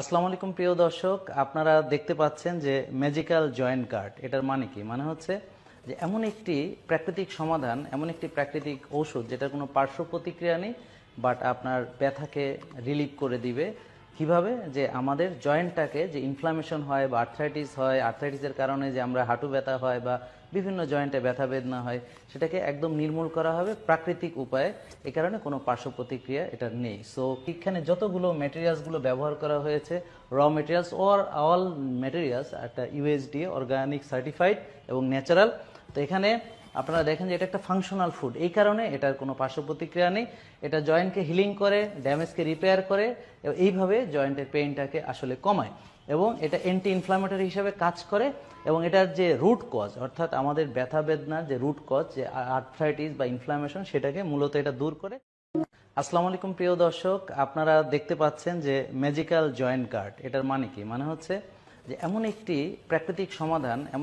আসসালামু আলাইকুম, প্রিয় দর্শক। আপনারা দেখতে পাচ্ছেন যে ম্যাজিক্যাল জয়েন্ট কার্ড এটার মানে কি? মানে হচ্ছে যে এমন একটি প্রাকৃতিক সমাধান, এমন একটি প্রাকৃতিক ঔষধ যেটার কোনো পার্শ্ব প্রতিক্রিয়া নেই বাট আপনার ব্যথাকে রিলিভ করে দিবে। কীভাবে? যে আমাদের জয়েন্টটাকে যে ইনফ্লামেশন হয় বা আর্থ্রাইটিস হয় আর্থ্রাইটিসের কারণে যে আমরা হাঁটু ব্যথা হয় বা বিভিন্ন জয়েন্টে ব্যথা বেদনা হয়, সেটাকে একদম নির্মূল করা হবে প্রাকৃতিক উপায়ে। এ কারণে কোনো পার্শ্ব প্রতিক্রিয়া এটা নেই। সো এখানে যতগুলো ম্যাটেরিয়ালসগুলো ব্যবহার করা হয়েছে raw materials or all materials একটা ইউএসডি অর্গানিক সার্টিফাইড এবং ন্যাচারাল তো এখানে আপনারা দেখেন যে এটা একটা ফাংশনাল ফুড এই কারণে এটার কোনো পার্শ্ব প্রতিক্রিয়া নেই। এটা জয়েন্টকে হিলিং করে ড্যামেজকে রিপেয়ার করে এইভাবে জয়েন্টের পেইনটাকে আসলে কমায়। এবং এটা অ্যান্টি ইনফ্লামেটরি হিসেবে কাজ করে, এবং এটার যে রুট কজ অর্থাৎ আমাদের ব্যথা বেদনার যে রুট কজ যে আর্থ্রাইটিস বা ইনফ্লামেশন সেটাকে মূলত এটা দূর করে। আসসালামু আলাইকুম, প্রিয় দর্শক। আপনারা দেখতে পাচ্ছেন যে ম্যাজিক্যাল জয়েন্ট কার্ড এটার মানে কি? মানে হচ্ছে যে এমন একটি প্রাকৃতিক সমাধান, এমন